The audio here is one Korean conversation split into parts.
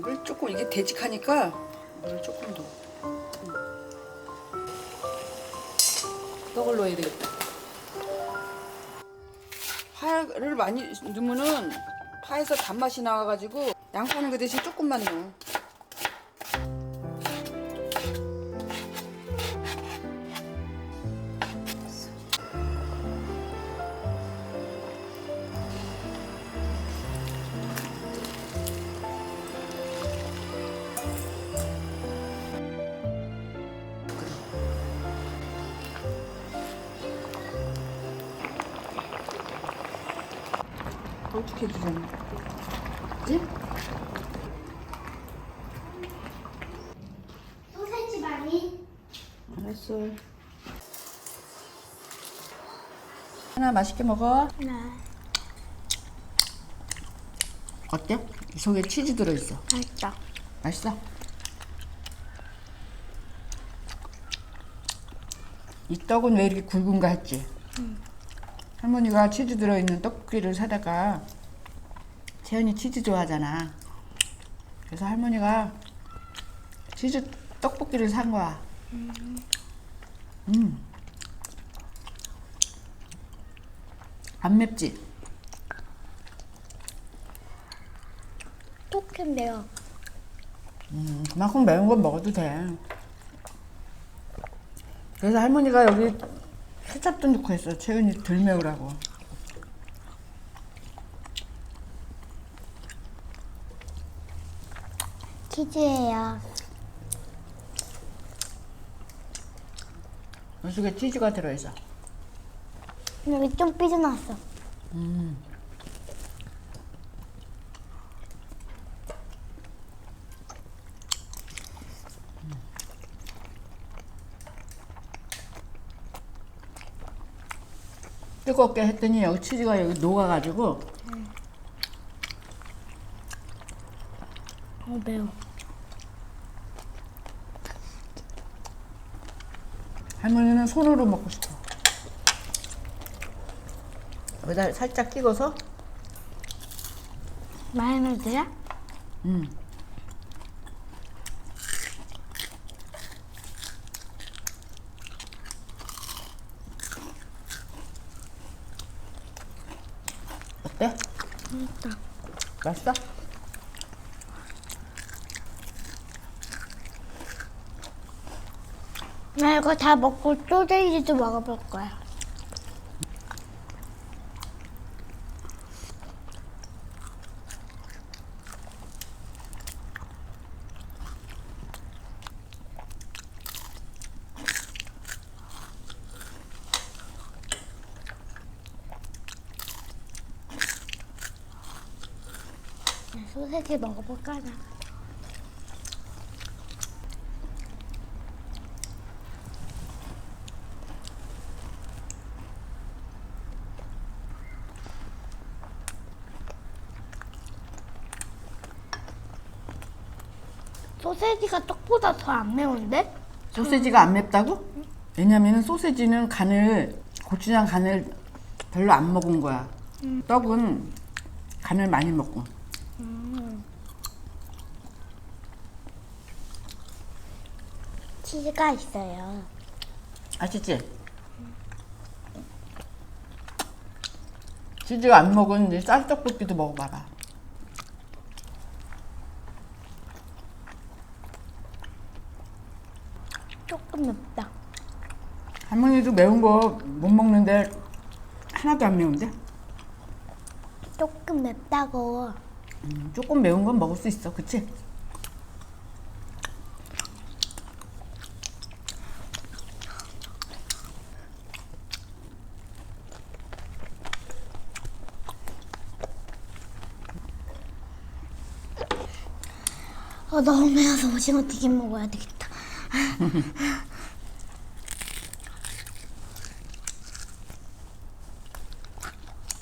물 조금 이게 되직하니까 물 조금 더. 떡을 넣어야 되겠다. 파를 많이 넣으면은 파에서 단맛이 나와가지고 양파는 그 대신 조금만 넣어. 걸쭉해지잖아. 그지? 소세지 많이? 알았어. 하나 맛있게 먹어. 네. 어때? 이 속에 치즈 들어있어. 맛있다. 맛있어? 이 떡은 왜 이렇게 굵은가 했지? 할머니가 치즈 들어있는 떡볶이를 사다가 채연이 치즈 좋아하잖아. 그래서 할머니가 치즈 떡볶이를 산 거야. 음. 안 맵지? 똑똑한데요. 음, 그만큼 매운 건 먹어도 돼. 그래서 할머니가 여기 케첩도 넣고 했어. 채은이 덜 매우라고. 치즈예요. 이 속에 치즈가 들어있어. 여기 좀 삐져나왔어. 뜨겁게 했더니 여기 치즈가 여기 녹아가지고 어 매워. 할머니는 손으로 먹고 싶어. 여기다 살짝 찍어서 마요네즈야? 음. 어때? 맛있다. 맛있어? 나 이거 다 먹고 소세지도 먹어볼 거야. 소세지 먹어볼까 나. 소세지가 떡보다 더 안 매운데? 소세지가 안 맵다고? 왜냐면은 소세지는 간을 고추장 간을 별로 안 먹은 거야. 떡은 간을 많이 먹고. 치즈가 있어요. 아시지? 치즈가 안 먹은 이 쌀떡볶이도 먹어봐봐. 조금 맵다. 할머니도 매운 거 못 먹는데 하나도 안 매운데? 조금 맵다고. 음, 조금 매운 건 먹을 수 있어, 그치? 어, 너무 매워서 오징어 튀김 먹어야 되겠다.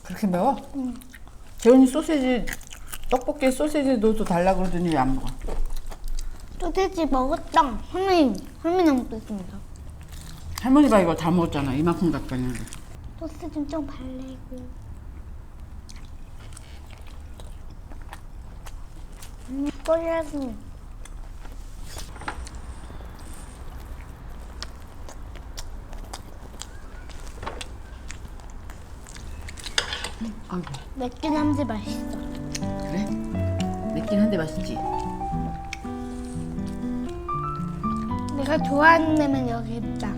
그렇게 매워? 응. 재훈이 소세지, 떡볶이에 소세지 넣어서 달라 그러더니 왜 안 먹어? 소세지 먹었다. 할머니, 할머니 먹겠습니다. 할머니가 이거 다 먹었잖아. 이만큼 갖고 있는데. 소세지 좀 발레고. 꼬 리라서 아이고 맵긴 한데 맛있어. 그래? 맵긴 한데 맛있지? 내가 좋아하는 데면 여기 있다.